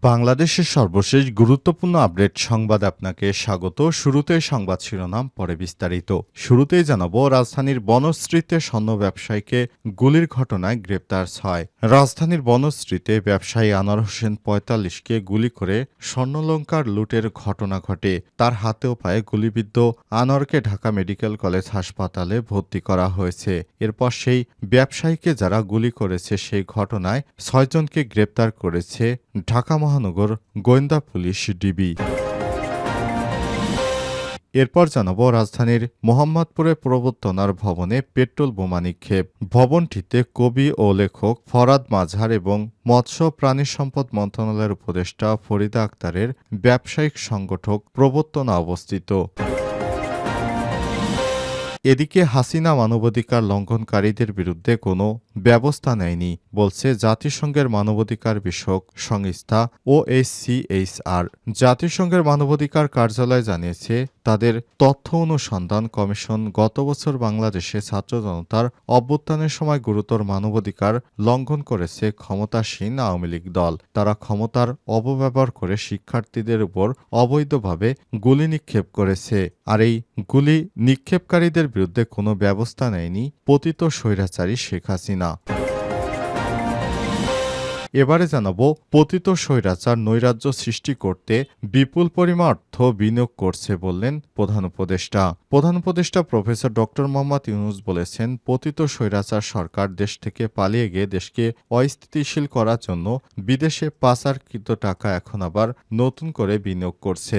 বাংলাদেশের সর্বশেষ গুরুত্বপূর্ণ আপডেট সংবাদ আপনাকে স্বাগত। শুরুতে সংবাদ শিরোনাম, পরে বিস্তারিত। শুরুতেই জানাব, রাজধানীর বনশ্রীতে স্বর্ণ ব্যবসায়ীকে গুলির ঘটনায় গ্রেপ্তার ছয়। রাজধানীর বনশ্রীতে ব্যবসায়ী আনোয়ার হোসেন পঁয়তাল্লিশকে গুলি করে স্বর্ণলঙ্কার লুটের ঘটনা ঘটে। তার হাতেও পায়ে গুলিবিদ্ধ আনোয়ারকে ঢাকা মেডিকেল কলেজ হাসপাতালে ভর্তি করা হয়েছে। এরপর সেই ব্যবসায়ীকে যারা গুলি করেছে সেই ঘটনায় ছয়জনকে গ্রেপ্তার করেছে ঢাকা মহানগর গোয়েন্দা পুলিশ ডিবি। এরপর জানাব রাজধানীর মোহাম্মদপুরে প্রবর্তনার ভবনে পেট্রোল বোমা নিক্ষেপ। ভবনটিতে কবি ও লেখক ফরাদ মাঝার এবং মৎস্য প্রাণী সম্পদ মন্ত্রণালয়ের উপদেষ্টা ফরিদা আক্তারের ব্যবসায়িক সংগঠক প্রবর্তনা অবস্থিত। এদিকে হাসিনা মানবাধিকার লঙ্ঘনকারীদের বিরুদ্ধে কোনো ব্যবস্থা নেয়নি, বলছে জাতিসংঘের মানবাধিকার বিষয়ক সংস্থা ওএসসিএইচআর। জাতিসংঘের মানবাধিকার কার্যালয় জানিয়েছে, তাদের তথ্য অনুসন্ধান কমিশন গত বছর বাংলাদেশে ছাত্র জনতার অভ্যুত্থানের সময় গুরুতর মানবাধিকার লঙ্ঘন করেছে ক্ষমতাসীন আওয়ামী লীগ দল। তারা ক্ষমতার অপব্যবহার করে শিক্ষার্থীদের উপর অবৈধভাবে গুলি নিক্ষেপ করেছে, আর এই গুলি নিক্ষেপকারীদের বিরুদ্ধে কোনো ব্যবস্থা নেয়নি পতিত স্বৈরাচারী শেখ হাসিনা। এবারে জানাব, পতিত স্বৈরাচার নৈরাজ্য সৃষ্টি করতে বিপুল পরিমাণ অর্থ বিনিয়োগ করছে বললেন প্রধান উপদেষ্টা। প্রধান উপদেষ্টা প্রফেসর ডক্টর মোহাম্মদ ইউনুস বলেছেন, পতিত স্বৈরাচার সরকার দেশ থেকে পালিয়ে গিয়ে দেশকে অস্থিতিশীল করার জন্য বিদেশে পাচারকৃত টাকা এখন আবার নতুন করে বিনিয়োগ করছে।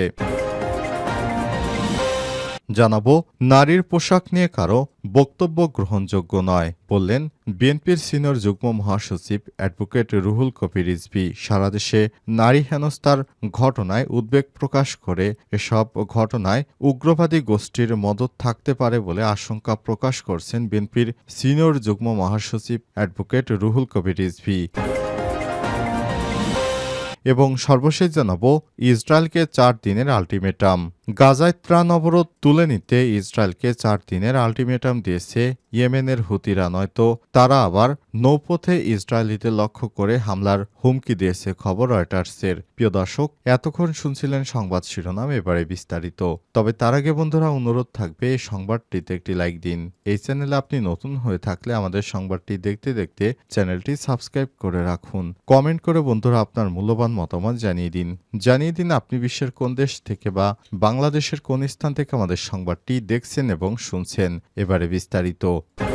জানাব, নারীর পোশাক নিয়ে কারও বক্তব্য গ্রহণযোগ্য নয়, বললেন বিএনপির সিনিয়র যুগ্ম মহাসচিব অ্যাডভোকেট রুহুল কবির রিজভি। সারা দেশে নারী হেনস্থার ঘটনায় উদ্বেগ প্রকাশ করে এসব ঘটনায় উগ্রবাদী গোষ্ঠীর মদত থাকতে পারে বলে আশঙ্কা প্রকাশ করছেন বিএনপির সিনিয়র যুগ্ম মহাসচিব অ্যাডভোকেট রুহুল কবির রিজভি। এবং সর্বশেষ জানাব ইসরায়েলকে চার দিনের আলটিমেটাম। গাজায় ত্রাণ অবরোধ তুলে নিতে ইসরায়েলকে চার দিনের আলটিমেটাম দিয়েছে ইয়েমেনের হুতিরা নয়তো তারা আবার নৌপথে ইসরায়েলিতে লক্ষ্য করে হামলার হুমকি দিয়েছে, খবর রয়টার্সের। প্রিয় দর্শক, এতক্ষণ শুনছিলেন সংবাদ শিরোনাম, এবারে বিস্তারিত। তবে তার আগে বন্ধুরা, অনুরোধ থাকবে এই সংবাদটিতে একটি লাইক দিন। এই চ্যানেলে আপনি নতুন হয়ে থাকলে আমাদের সংবাদটি দেখতে দেখতে চ্যানেলটি সাবস্ক্রাইব করে রাখুন। কমেন্ট করে বন্ধুরা আপনার মূল্যবান মতামত জানিয়ে দিন। জানিয়ে দিন আপনি বিশ্বের কোন দেশ থেকে বা বাংলাদেশের কোন স্থান থেকে আমাদের সংবাদটি দেখছেন এবং শুনছেন। এবারে বিস্তারিত। Ciao.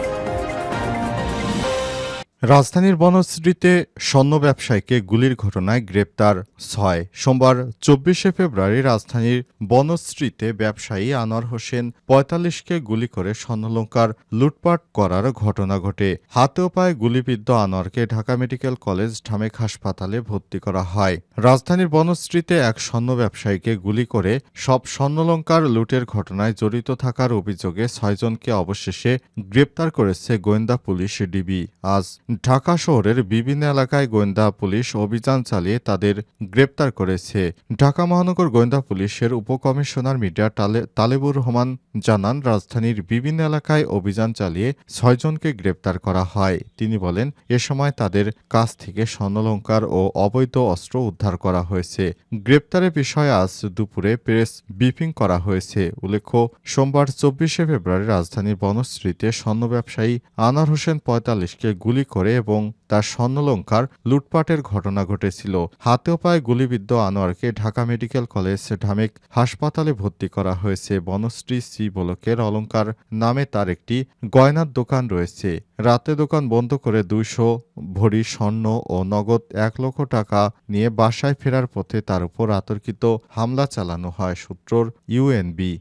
রাজধানীর বনশ্রীতে স্বর্ণ ব্যবসায়ীকে গুলির ঘটনায় গ্রেপ্তার ছয়। সোমবার চব্বিশে ফেব্রুয়ারি রাজধানীর বনশ্রীতে ব্যবসায়ী আনোয়ার হোসেন পঁয়তাল্লিশকে গুলি করে স্বর্ণলঙ্কার লুটপাট করার ঘটনা ঘটে। হাতেও পায়ে গুলিবিদ্ধ আনোয়ারকে ঢাকা মেডিকেল কলেজ, ঢামেক হাসপাতালে ভর্তি করা হয়। রাজধানীর বনশ্রীতে এক স্বর্ণ ব্যবসায়ীকে গুলি করে সব স্বর্ণলঙ্কার লুটের ঘটনায় জড়িত থাকার অভিযোগে ছয়জনকে অবশেষে গ্রেপ্তার করেছে গোয়েন্দা পুলিশ ডিবি। আজ ঢাকা শহরের বিভিন্ন এলাকায় গোয়েন্দা পুলিশ অভিযান চালিয়ে তাদের গ্রেপ্তার করেছে। ঢাকা মহানগর গোয়েন্দা পুলিশের উপকমিশনার মিডিয়া তালেবুর রহমান জানান, রাজধানীর বিভিন্ন এলাকায় অভিযান চালিয়ে ছয়জনকে গ্রেপ্তার করা হয়। তিনি বলেন, এ সময় তাদের কাছ থেকে স্বর্ণলঙ্কার ও অবৈধ অস্ত্র উদ্ধার করা হয়েছে। গ্রেপ্তারের বিষয়ে আজ দুপুরে প্রেস ব্রিফিং করা হয়েছে। উল্লেখ্য, সোমবার চব্বিশে ফেব্রুয়ারি রাজধানীর বনশ্রীতে স্বর্ণ ব্যবসায়ী আনার হোসেন পঁয়তাল্লিশকে গুলি করে এবং তার স্বর্ণলঙ্কার লুটপাটের ঘটনা ঘটেছিল। হাতেও পায়ে গুলিবিদ্ধ আনোয়ারকে ঢাকা মেডিকেল কলেজ ঢামেক হাসপাতালে ভর্তি করা হয়েছে। বনশ্রী সি বলকের অলঙ্কার নামে তার একটি গয়নার দোকান রয়েছে। রাতে দোকান বন্ধ করে দুইশো ভরি স্বর্ণ ও নগদ এক লক্ষ টাকা নিয়ে বাসায় ফেরার পথে তার উপর আতর্কিত হামলা চালানো হয়, সূত্রর ইউএনবি।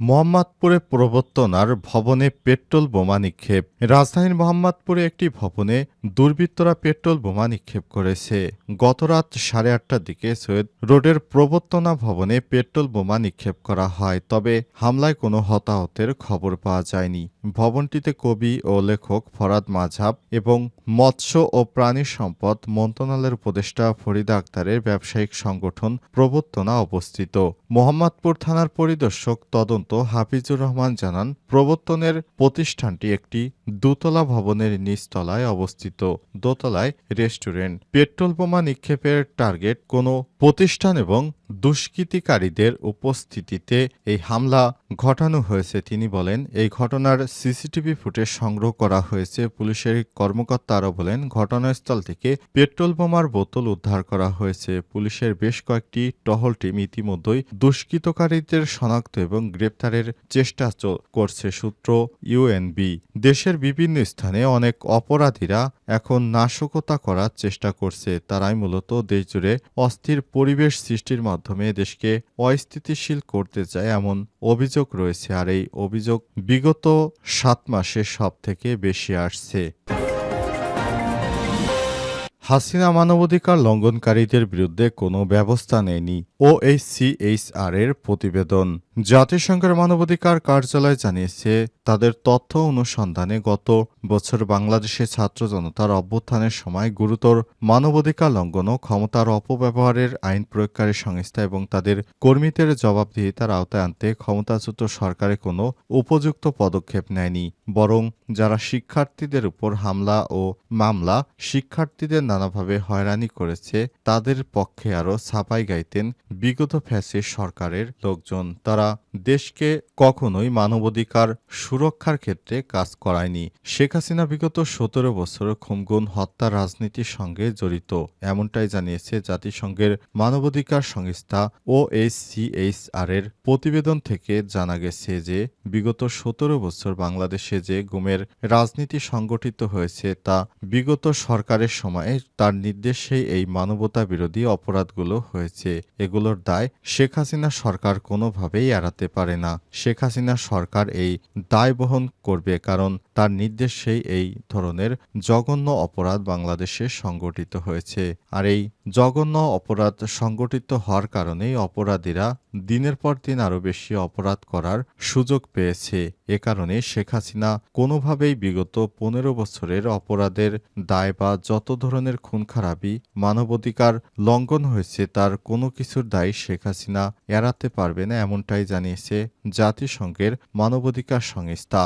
মোহাম্মদপুরে প্রবর্তনার ভবনে পেট্রোল বোমা নিক্ষেপ। রাজধানীর মোহাম্মদপুরে একটি ভবনে দুর্বৃত্তরা পেট্রোল বোমা নিক্ষেপ করেছে। গতরাত সাড়ে আটটার দিকে সৈয়দ রোডের প্রবর্তনা ভবনে পেট্রোল বোমা নিক্ষেপ করা হয়, তবে হামলায় কোনো হতাহতের খবর পাওয়া যায়নি। ভবনটিতে কবি ও লেখক ফরাদ মাঝাব এবং মৎস্য ও প্রাণী সম্পদ মন্ত্রণালয়ের উপদেষ্টা ফরিদা আক্তারের ব্যবসায়িক সংগঠন প্রবর্তনা অবস্থিত। মোহাম্মদপুর থানার পরিদর্শক তদন্ত হাফিজুর রহমান জানান প্রবর্তনের প্রতিষ্ঠানটি একটি দোতলা ভবনের নিচতলায় অবস্থিত দোতলায় রেস্টুরেন্ট। পেট্রোল বোমা নিক্ষেপের টার্গেট কোনো প্রতিষ্ঠান এবং দুষ্কৃতিকারীদের উপস্থিতিতে এই হামলা ঘটানো হয়েছে, তিনি বলেন। এই ঘটনার সিসিটিভি ফুটেজ সংগ্রহ করা হয়েছে। পুলিশের কর্মকর্তা আরও বলেন, ঘটনাস্থল থেকে পেট্রোল বোমার বোতল উদ্ধার করা হয়েছে। পুলিশের বেশ কয়েকটি টহল টিম ইতিমধ্যেই দুষ্কৃতকারীদের শনাক্ত এবং গ্রেপ্তারের চেষ্টা করছে, সূত্র ইউএনবি। দেশের বিভিন্ন স্থানে অনেক অপরাধীরা এখন নাশকতা করার চেষ্টা করছে। তারাই মূলত দেশজুড়ে অস্থির পরিবেশ সৃষ্টির মাধ্যমে দেশকে অস্থিতিশীল করতে চায় এমন অভিযোগ রয়েছে। আর এই অভিযোগ বিগত সাত মাসে সব থেকে বেশি আসছে। হাসিনা মানবাধিকার লঙ্ঘনকারীদের বিরুদ্ধে কোনো ব্যবস্থা নেয়নি। ওএইচসিএইচআর এর প্রতিবেদন। জাতিসংঘের মানবাধিকার কার্যালয় জানিয়েছে, তাদের তথ্য অনুসন্ধানে গত বছর বাংলাদেশে ছাত্র জনতার অভ্যুত্থানের সময় গুরুতর মানবাধিকার লঙ্ঘন ও ক্ষমতার অপব্যবহারের আইন প্রয়োগকারী সংস্থা এবং তাদের কর্মীদের জবাবদিহিতার আওতায় আনতে ক্ষমতাচ্যুত সরকারে কোনো উপযুক্ত পদক্ষেপ নেয়নি। বরং যারা শিক্ষার্থীদের উপর হামলা ও মামলা শিক্ষার্থীদের নানাভাবে হয়রানি করেছে, তাদের পক্ষে আরও ছাপাই গাইতেন বিগত ফ্যাসিস সরকারের লোকজন। তারা 감사합니다. দেশকে কখনোই মানবাধিকার সুরক্ষার ক্ষেত্রে কাজ করায়নি। শেখ হাসিনা বিগত সতেরো বছর খুমগুন হত্যা রাজনীতির সঙ্গে জড়িত, এমনটাই জানিয়েছে জাতিসংঘের মানবাধিকার সংস্থা ও আর এর প্রতিবেদন থেকে জানা গেছে যে, বিগত সতেরো বছর বাংলাদেশে যে গুমের রাজনীতি সংগঠিত হয়েছে তা বিগত সরকারের সময়ে তার নির্দেশেই এই মানবতা বিরোধী অপরাধগুলো হয়েছে। এগুলোর দায় শেখ হাসিনা সরকার কোনোভাবেই এড়াতে পারে না। শেখ হাসিনা সরকার এই দায় বহন করবে কারণ তার নির্দেশেই এই ধরনের জঘন্য অপরাধ বাংলাদেশে সংগঠিত হয়েছে। আর এই জঘন্য অপরাধ সংগঠিত হওয়ার কারণেই অপরাধীরা দিনের পর দিন আরও বেশি অপরাধ করার সুযোগ পেয়েছে। এ কারণে শেখ হাসিনা কোনোভাবেই বিগত পনেরো বছরের অপরাধের দায় বা যত ধরনের খুন খারাপি মানবাধিকার লঙ্ঘন হয়েছে তার কোনো কিছুর দায় শেখ হাসিনা এড়াতে পারবে না, এমনটাই জানিয়েছে জাতিসংঘের মানবাধিকার সংস্থা।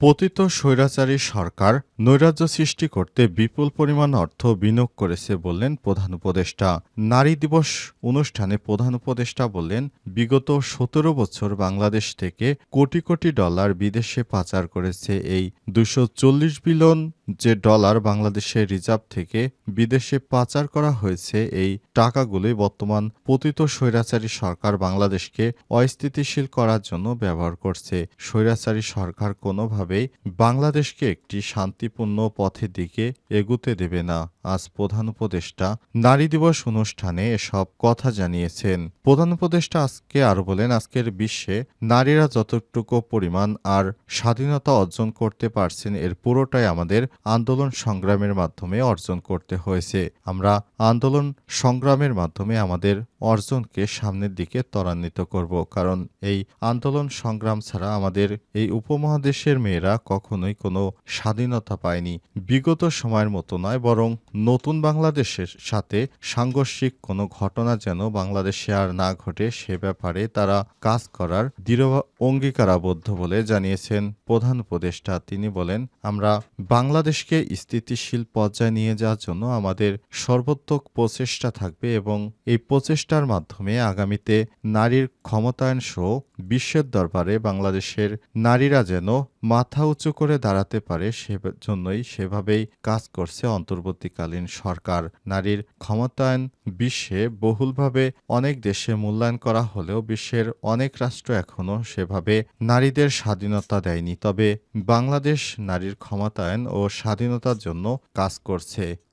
পতিত স্বৈরাচারী সরকার নৈরাজ্য সৃষ্টি করতে বিপুল পরিমাণ অর্থ বিনিয়োগ করেছে বললেন প্রধান উপদেষ্টা। নারী দিবস অনুষ্ঠানে প্রধান উপদেষ্টা বললেন, বিগত সতেরো বছর বাংলাদেশ থেকে কোটি কোটি ডলার বিদেশে পাচার করেছে এই দুশো চল্লিশ বিলিয়ন যে ডলার বাংলাদেশের রিজার্ভ থেকে বিদেশে পাচার করা হয়েছে, এই টাকাগুলি বর্তমান পতিত স্বৈরাচারী সরকার বাংলাদেশকে অস্থিতিশীল করার জন্য ব্যবহার করছে। স্বৈরাচারী সরকার কোনোভাবেই বাংলাদেশকে একটি শান্তিপূর্ণ পথের দিকে এগুতে দেবে না। আজ প্রধান উপদেষ্টা নারী দিবস অনুষ্ঠানে এসব কথা জানিয়েছেন। প্রধান উপদেষ্টা আজকে আরও বলেন, আজকের বিশ্বে নারীরা যতটুকু পরিমাণ আর স্বাধীনতা অর্জন করতে পারছেন, এর পুরোটাই আমাদের আন্দোলন সংগ্রামের মাধ্যমে অর্জন করতে হয়েছে। আমরা আন্দোলন সংগ্রামের মাধ্যমে আমাদের অর্জনকে সামনের দিকে ত্বরান্বিত করব, কারণ এই আন্দোলন সংগ্রাম ছাড়া আমাদের এই উপমহাদেশের মেয়েরা কখনোই কোনো স্বাধীনতা পায়নি। বিগত সময়ের মতো নয়, বরং নতুন বাংলাদেশের সাথে সাংঘর্ষিক কোনো ঘটনা যেন বাংলাদেশে আর না ঘটে, সে ব্যাপারে তারা কাজ করার দৃঢ় অঙ্গীকারাবদ্ধ বলে জানিয়েছেন প্রধান উপদেষ্টা। তিনি বলেন, আমরা বাংলাদেশকে স্থিতিশীল পর্যায়ে নিয়ে যাওয়ার জন্য আমাদের সর্বোত্তক প্রচেষ্টা থাকবে এবং এই প্রচেষ্টার মাধ্যমে আগামীতে নারীর ক্ষমতায়ন সহ বিশ্বের দরবারে বাংলাদেশের নারীরা যেন মাথা উঁচু করে দাঁড়াতে পারে সে জন্যই সেভাবেই কাজ করছে অন্তর্বর্তীকালীন সরকার। নারীর ক্ষমতায়ন বিশ্বে বহুলভাবে অনেক দেশে মূল্যায়ন করা হলেও বিশ্বের অনেক রাষ্ট্র এখনও সেভাবে নারীদের স্বাধীনতা দেয়নি। তবে বাংলাদেশ নারীর ক্ষমতায়ন ও স্বাধীনতার জন্য কাজ করছে।